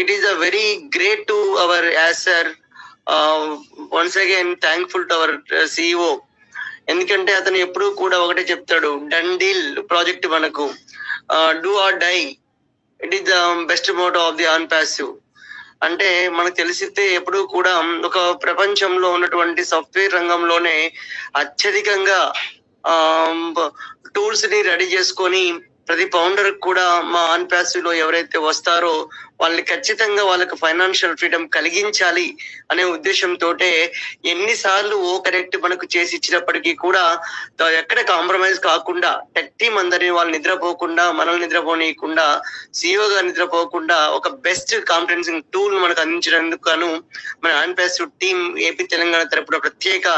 It is a very great to our as once again thankful to our CEO ఎందుకంటే అతను ఎప్పుడు కూడా ఒకటే చెప్తాడు డన్ డీల్ ప్రాజెక్ట్ మనకు. Do or die it is the best motto of the OnPassive అంటే మనకు తెలిసితే ఎప్పుడూ కూడా ఒక ప్రపంచంలో ఉన్నటువంటి సాఫ్ట్వేర్ రంగంలోనే అత్యధికంగా um, టూల్స్ని రెడీ చేసుకొని ప్రతి ఫౌండర్ కూడా మా ఆన్లో ఎవరైతే వస్తారో వాళ్ళని ఖచ్చితంగా వాళ్ళకి ఫైనాన్షియల్ ఫ్రీడమ్ కలిగించాలి అనే ఉద్దేశంతో ఎన్నిసార్లు ఓ కరెక్ట్ మనకు చేసి ఇచ్చినప్పటికీ కూడా ఎక్కడ కాంప్రమైజ్ కాకుండా టెక్ టీమ్ అందరిని వాళ్ళు నిద్రపోకుండా మనల్ని నిద్రపోనీయకుండా సిఇఓ గా నిద్రపోకుండా ఒక బెస్ట్ కాంఫరెన్సింగ్ టూల్ మనకు అందించినందుకు గాను మన OnPassive team AP Telangana తరపున ప్రత్యేక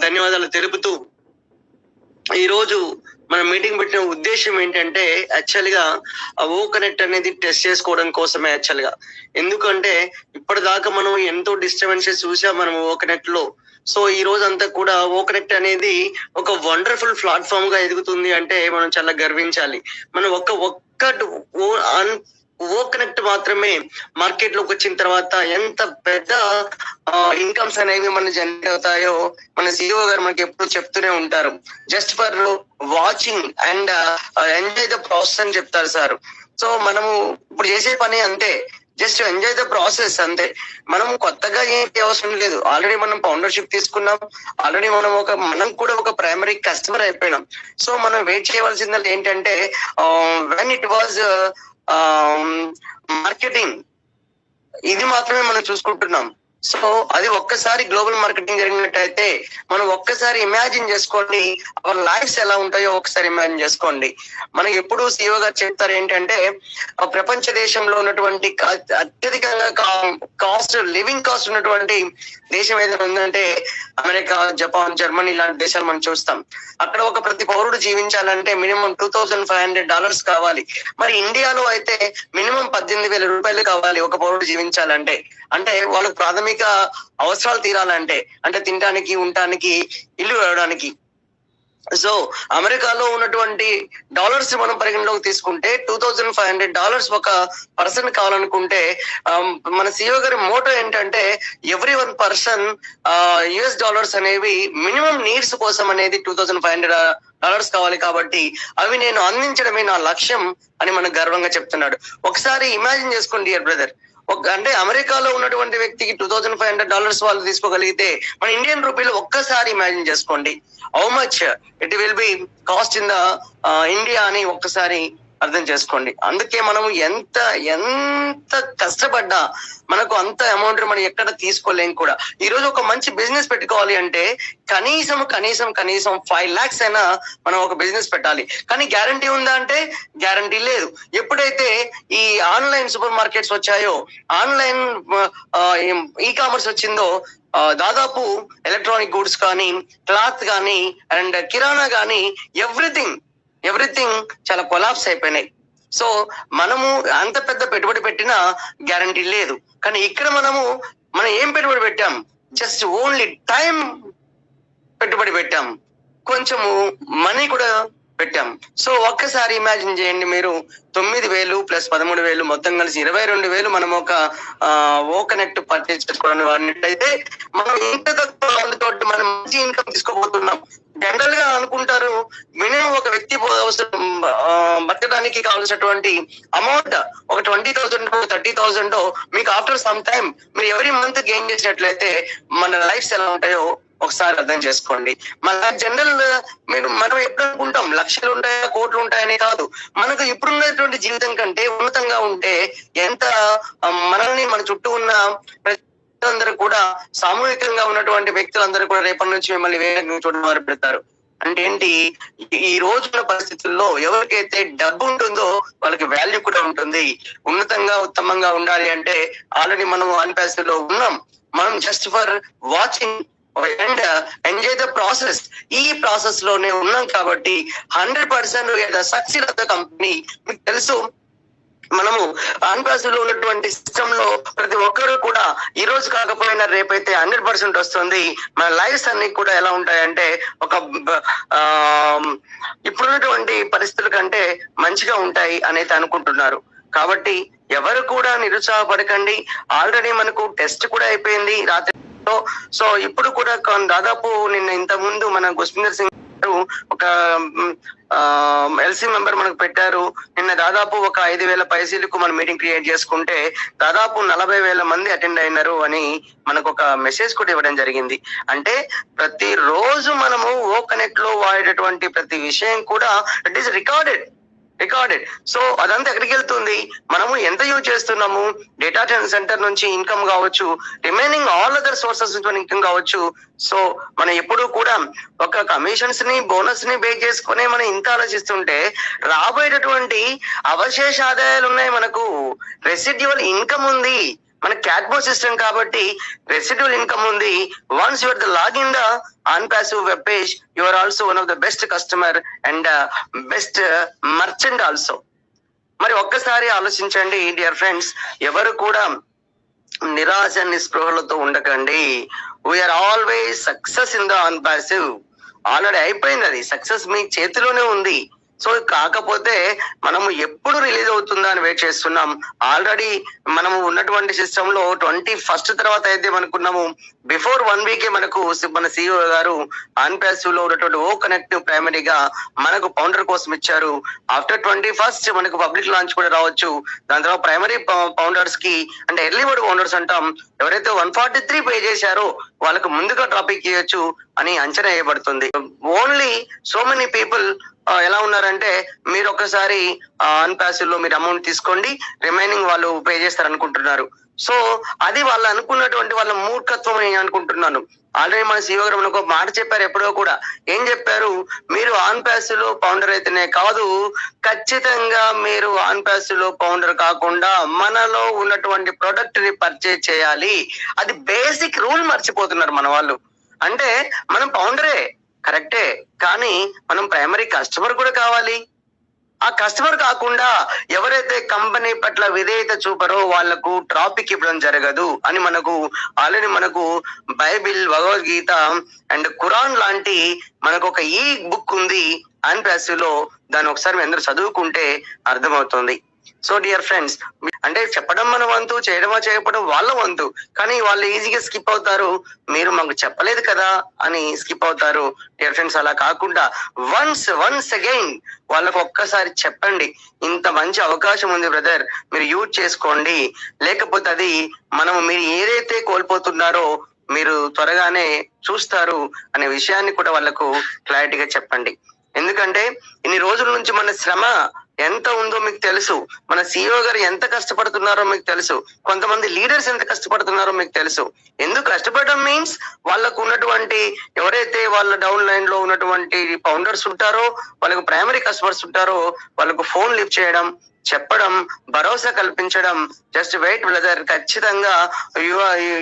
ధన్యవాదాలు తెలుపుతూ ఈ రోజు మనం మీటింగ్ పెట్టిన ఉద్దేశం ఏంటంటే యాక్చువల్గా ఓ కనెక్ట్ అనేది టెస్ట్ చేసుకోవడం కోసమే యాక్చువల్గా. ఎందుకంటే ఇప్పటిదాకా మనం ఎంతో డిస్టర్బెన్సెస్ చూసాం మనం ఓ కనెక్ట్లో. సో ఈ రోజు అంతా కూడా ఓ కనెక్ట్ అనేది ఒక వండర్ఫుల్ ప్లాట్ఫామ్గా ఎదుగుతుంది అంటే మనం చాలా గర్వించాలి. మనం ఒక్క ఒక్క ఓ కనెక్ట్ మాత్రమే మార్కెట్లోకి వచ్చిన తర్వాత ఎంత పెద్ద ఇన్కమ్స్ అనేవి మన జనరేట్ అవుతాయో మన సిఇఓ గారు మనకి ఎప్పుడు చెప్తూనే ఉంటారు. Just for watching and enjoy the process అని చెప్తారు సార్. సో మనము ఇప్పుడు చేసే పని అంతే. జస్ట్ ఎంజాయ్ ద ప్రాసెస్ అంతే. మనం కొత్తగా ఏం అవసరం లేదు. ఆల్రెడీ మనం ఫౌండర్షిప్ తీసుకున్నాం. ఆల్రెడీ మనం ఒక మనం కూడా ఒక ప్రైమరీ కస్టమర్ అయిపోయినాం. సో మనం వెయిట్ చేయవలసింది ఏంటంటే వెన్ ఇట్ వాజ్ మార్కెటింగ్. ఇది మాత్రమే మనం చూసుకుంటున్నాం. సో అది ఒక్కసారి గ్లోబల్ మార్కెటింగ్ జరిగినట్టయితే మనం ఒక్కసారి ఇమాజిన్ చేసుకోండి అవర్ లైఫ్స్ ఎలా ఉంటాయో ఒకసారి ఇమాజిన్ చేసుకోండి. మనకి ఎప్పుడు సీఓ గారు చెప్తారు ఏంటంటే ప్రపంచ దేశంలో ఉన్నటువంటి కా- అత్యధికంగా కాస్ట్ లివింగ్ కాస్ట్ ఉన్నటువంటి దేశం ఏదైనా ఉందంటే అమెరికా జపాన్ జర్మనీ ఇలాంటి దేశాలు మనం చూస్తాం. అక్కడ ఒక ప్రతి పౌరుడు జీవించాలంటే minimum two thousand five hundred dollars కావాలి. మరి ఇండియాలో అయితే మినిమం పద్దెనిమిది వేల రూపాయలు కావాలి ఒక పౌరుడు జీవించాలంటే. అంటే వాళ్ళకు ప్రాథమిక అవసరాలు తీరాలంటే. అంటే తినడానికి ఉండటానికి ఇల్లు వెళ్ళడానికి సో అమెరికాలో ఉన్నటువంటి డాలర్స్ మనం పరిగణలోకి తీసుకుంటే two thousand five hundred dollars ఒక పర్సన్ కావాలనుకుంటే మన సిఇఓ గారి మోటో ఏంటంటే every one person US dollars అనేవి మినిమం నీడ్స్ కోసం అనేది two thousand five hundred dollars కావాలి కాబట్టి అవి నేను అందించడమే నా లక్ష్యం అని మనకు గర్వంగా చెప్తున్నాడు. ఒకసారి ఇమాజిన్ చేసుకోండి డియర్ బ్రదర్ ఒక అంటే అమెరికాలో ఉన్నటువంటి వ్యక్తికి two thousand five hundred dollars వాళ్ళు తీసుకోగలిగితే మన ఇండియన్ రూపీలో ఒక్కసారి ఇమాజిన్ చేసుకోండి. How much it will be cost in the India అని ఒక్కసారి అర్థం చేసుకోండి. అందుకే మనము ఎంత ఎంత కష్టపడ్డా మనకు అంత అమౌంట్ మనం ఎక్కడ తీసుకోలేం కూడా. ఈ రోజు ఒక మంచి బిజినెస్ పెట్టుకోవాలి అంటే కనీసం కనీసం కనీసం ఫైవ్ లాక్స్ అయినా మనం ఒక బిజినెస్ పెట్టాలి. కానీ గ్యారంటీ ఉందా అంటే గ్యారంటీ లేదు. ఎప్పుడైతే ఈ ఆన్లైన్ సూపర్ మార్కెట్స్ వచ్చాయో ఆన్లైన్ ఈ కామర్స్ వచ్చిందో దాదాపు ఎలక్ట్రానిక్ గూడ్స్ కానీ క్లాత్ కానీ అండ్ కిరాణా కానీ ఎవ్రీథింగ్ ఎవ్రీథింగ్ చాలా కొలాప్స్ అయిపోయినాయి. సో మనము అంత పెద్ద పెట్టుబడి పెట్టినా గ్యారంటీ లేదు. కానీ ఇక్కడ మనము మనం ఏం పెట్టుబడి పెట్టాం? జస్ట్ ఓన్లీ టైం పెట్టుబడి పెట్టాం. కొంచెము మనీ కూడా పెట్టాం సో ఒక్కసారి ఇమాజిన్ చేయండి మీరు. తొమ్మిది వేలు ప్లస్ పదమూడు వేలు మొత్తం కలిసి ఇరవై రెండు వేలు మనం ఒక ఓ కనెక్ట్ పర్చేజ్ చేసుకోవడానికి వాడినట్లయితే మనం ఇంత తక్కువ మందితో మనం మంచి ఇన్కమ్ తీసుకోబోతున్నాం. జనరల్గా అనుకుంటారు మినిమం ఒక వ్యక్తి అవసరం బతకడానికి కావాల్సినటువంటి అమౌంట్ ఒక ట్వంటీ థౌసండ్ థర్టీ థౌసండ్ మీకు ఆఫ్టర్ సమ్ టైం మీరు ఎవరి మంత్ గెయిన్ చేసినట్లయితే మన లైఫ్స్ ఎలా ఉంటాయో ఒకసారి అర్థం చేసుకోండి. మన జనరల్ మీరు మనం ఎప్పుడు అనుకుంటాం లక్షలు ఉంటాయా? కోట్లు ఉంటాయని కాదు. మనకు ఇప్పుడున్నటువంటి జీవితం కంటే ఉన్నతంగా ఉంటే ఎంత మనల్ని మన చుట్టూ ఉన్న ప్రజలందరూ కూడా సామూహికంగా ఉన్నటువంటి వ్యక్తులందరూ కూడా రేపటి నుంచి మిమ్మల్ని వేరే చూడడం మొదలు పెడతారు. అంటే ఏంటి? ఈ- ఈ రోజున్న పరిస్థితుల్లో ఎవరికైతే డబ్బు ఉంటుందో వాళ్ళకి వాల్యూ కూడా ఉంటుంది. ఉన్నతంగా ఉత్తమంగా ఉండాలి అంటే ఆల్రెడీ మనం అన్పాస్లో ఉన్నాం. మనం just for watching and enjoy the process ఈ ప్రాసెస్లోనే ఉన్నాం కాబట్టి hundred percent success of the company మీకు తెలుసు. మనము ఆంధ్రప్రదేశ్లో ఉన్నటువంటి సిస్టమ్లో ప్రతి ఒక్కరు కూడా ఈ రోజు కాకపోయినా రేపైతే హండ్రెడ్ పర్సెంట్ వస్తుంది. మన లైఫ్స్ అన్ని కూడా ఎలా ఉంటాయంటే ఒక ఇప్పుడున్నటువంటి పరిస్థితుల కంటే మంచిగా ఉంటాయి అనేది అనుకుంటున్నారు. కాబట్టి ఎవరు కూడా నిరుత్సాహపడకండి. ఆల్రెడీ మనకు టెస్ట్ కూడా అయిపోయింది. రాత్రి సో ఇప్పుడు కూడా దాదాపు నిన్న ఇంత ముందు మన గుస్మిందర్ సింగ్ గారు ఒక ఎల్సీ మెంబర్ మనకు పెట్టారు. నిన్న దాదాపు ఒక ఐదు వేల పైసీలకు మనం మీటింగ్ క్రియేట్ చేసుకుంటే దాదాపు నలభై వేల మంది అటెండ్ అయినారు అని మనకు ఒక మెసేజ్ కూడా ఇవ్వడం జరిగింది. అంటే ప్రతి రోజు మనము ఓ కనెక్ట్లో వాడేటటువంటి ప్రతి విషయం కూడా it is recorded. Recorded so అదంతా ఎక్కడికి వెళ్తుంది? మనము ఎంత యూజ్ చేస్తున్నాము? డేటా సెంటర్ నుంచి ఇన్కమ్ కావచ్చు రిమైనింగ్ ఆల్ అదర్ సోర్సెస్ నుంచి ఇన్కమ్ కావచ్చు. సో మనం ఎప్పుడు కూడా ఒక కమిషన్స్ని బోనస్ని బే చేసుకునే మనం ఇంత ఆలోచిస్తుంటే రాబోయేటటువంటి అవశేష ఆదాయాలు ఉన్నాయి మనకు. రెసిడ్యువల్ ఇన్కమ్ ఉంది. మన క్యాట్బో సిస్టమ్ కాబట్టి రెసిడ్యువల్ ఇన్కమ్ ఉంది. Once your the log in the OnPassive web page your also one of the best customer and best merchant also మరి ఒక్కసారి ఆలోచించండి డియర్ ఫ్రెండ్స్ ఎవరు కూడా నిరాశ నిస్పృహలతో ఉండకండి. We're always success in the OnPassive already అయిపోయింది అది. సక్సెస్ మీ చేతిలోనే ఉంది. సో కాకపోతే మనము ఎప్పుడు రిలీజ్ అవుతుందా అని వెయిట్ చేస్తున్నాం. ఆల్రెడీ మనము ఉన్నటువంటి సిస్టమ్లో ట్వంటీ ఫస్ట్ తర్వాత అయితే మనకున్నాము. బిఫోర్ వన్ వీకే మనకు మన సిఇఓ గారు ఆన్పాసివ్లో ఉన్నటువంటి ఓ కనెక్టివ్ ప్రైమరీగా మనకు పౌండర్ కోసం ఇచ్చారు. ఆఫ్టర్ ట్వంటీ ఫస్ట్ మనకు పబ్లిక్ లాంచ్ కూడా రావచ్చు. దాని తర్వాత ప్రైమరీ పౌండర్స్కి అంటే ఎర్లీ బర్డ్ పౌండర్స్ అంటాం. ఎవరైతే వన్ ఫార్టీ త్రీ పే చేశారో వాళ్ళకు ముందుగా టాపిక్ ఇవ్వచ్చు అని అంచనా వేయబడుతుంది. ఓన్లీ సో మెనీ పీపుల్ ఎలా ఉన్నారంటే మీరు ఒకసారి ఆన్ ప్యాసివ్లో మీరు అమౌంట్ తీసుకోండి రిమైనింగ్ వాళ్ళు పే చేస్తారు అనుకుంటున్నారు సో అది వాళ్ళు అనుకున్నటువంటి వాళ్ళ మూర్ఖత్వం నేను అనుకుంటున్నాను. ఆల్రెడీ మన సీఓ గారు ఒక మాట చెప్పారు ఎప్పుడో కూడా. ఏం చెప్పారు? మీరు ఆన్ ప్యాస్లో పౌండర్ అయితేనే కాదు ఖచ్చితంగా మీరు ఆన్ ప్యాస్లో పౌండర్ కాకుండా మనలో ఉన్నటువంటి ప్రొడక్ట్ని పర్చేజ్ చేయాలి. అది బేసిక్ రూల్ మర్చిపోతున్నారు మన వాళ్ళు. అంటే మనం పౌండరే కరెక్టే కానీ మనం ప్రైమరీ కస్టమర్ కూడా కావాలి. ఆ కస్టమర్ కాకుండా ఎవరైతే కంపెనీ పట్ల విధేయత చూపరో వాళ్ళకు ట్రాఫిక్ ఇవ్వడం జరగదు అని మనకు ఆల్రెడీ మనకు బైబిల్ భగవద్గీత అండ్ ఖురాన్ లాంటి మనకు ఒక ఈ బుక్ ఉంది అండ్ ప్లస్లో దాన్ని ఒకసారి మీ అందరూ చదువుకుంటే అర్థమవుతుంది. సో డియర్ ఫ్రెండ్స్ అంటే చెప్పడం మన వంతు చేయడమా చేయకపోవడం వాళ్ళ వంతు. కానీ వాళ్ళు ఈజీగా స్కిప్ అవుతారు. మీరు మాకు చెప్పలేదు కదా అని స్కిప్ అవుతారు. డియర్ ఫ్రెండ్స్ అలా కాకుండా వన్స్ వన్స్ అగైన్ వాళ్ళకు ఒక్కసారి చెప్పండి. ఇంత మంచి అవకాశం ఉంది బ్రదర్ మీరు యూజ్ చేసుకోండి. లేకపోతే అది మనము మీరు ఏదైతే కోల్పోతున్నారో మీరు త్వరగానే చూస్తారు అనే విషయాన్ని కూడా వాళ్ళకు క్లారిటీగా చెప్పండి. ఎందుకంటే ఇన్ని రోజుల నుంచి మన శ్రమ ఎంత ఉందో మీకు తెలుసు. మన సిఇఓ గారు ఎంత కష్టపడుతున్నారో మీకు తెలుసు. కొంతమంది లీడర్స్ ఎంత కష్టపడుతున్నారో మీకు తెలుసు. ఎందుకు కష్టపడడం మీన్స్ వాళ్ళకు ఉన్నటువంటి ఎవరైతే వాళ్ళ డౌన్ లైన్లో ఉన్నటువంటి ఫౌండర్స్ ఉంటారో వాళ్ళకు ప్రైమరీ కస్టమర్స్ ఉంటారో వాళ్ళకు ఫోన్ లిఫ్ట్ చేయడం చెప్పడం భరోసా కల్పించడం. జస్ట్ వెయిట్ బ్రదర్ ఖచ్చితంగా you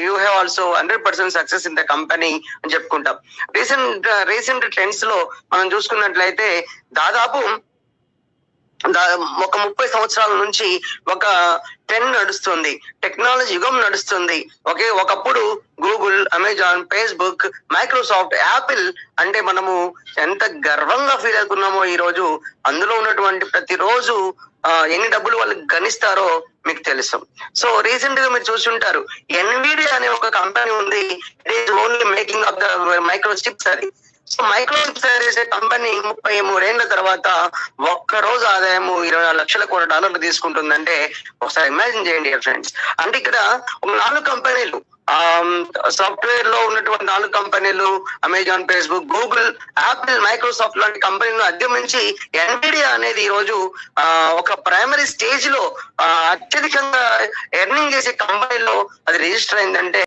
you have also hundred percent success in the company అని చెప్పుకుంటాం. రీసెంట్ రీసెంట్ ట్రెండ్స్లో మనం చూసుకున్నట్లయితే దాదాపు ఒక ముప్పై సంవత్సరాల నుంచి ఒక టెన్ నడుస్తుంది. టెక్నాలజీ యుగం నడుస్తుంది. ఒకే ఒకప్పుడు Google Amazon Facebook Microsoft Apple అంటే మనము ఎంత గర్వంగా ఫీల్ అవుతున్నామో ఈ రోజు అందులో ఉన్నటువంటి ప్రతిరోజు ఎన్ని డబ్బులు వాళ్ళు గణిస్తారో మీకు తెలుసు. సో రీసెంట్గా మీరు చూసుంటారు ఎన్విడి అనే ఒక కంపెనీ ఉంది. It is only making of the micro chips అది. సో మైక్రో చేసే కంపెనీ ముప్పై మూడేళ్ళ తర్వాత ఒక్క రోజు ఆదాయము ఇరవై నాలుగు లక్షల కోట్ల డాలర్లు తీసుకుంటుందంటే ఒకసారి ఇమాజిన్ చేయండి ఫ్రెండ్స్ అంటే ఇక్కడ ఒక నాలుగు కంపెనీలు సాఫ్ట్వేర్లో ఉన్నటువంటి నాలుగు కంపెనీలు Amazon Facebook Google Apple Microsoft లాంటి కంపెనీలను అధిగమించి ఎన్విడియా అనేది ఈ రోజు ఒక ప్రైమరీ స్టేజ్లో అత్యధికంగా ఎర్నింగ్ చేసే కంపెనీలో అది రిజిస్టర్ అయిందంటే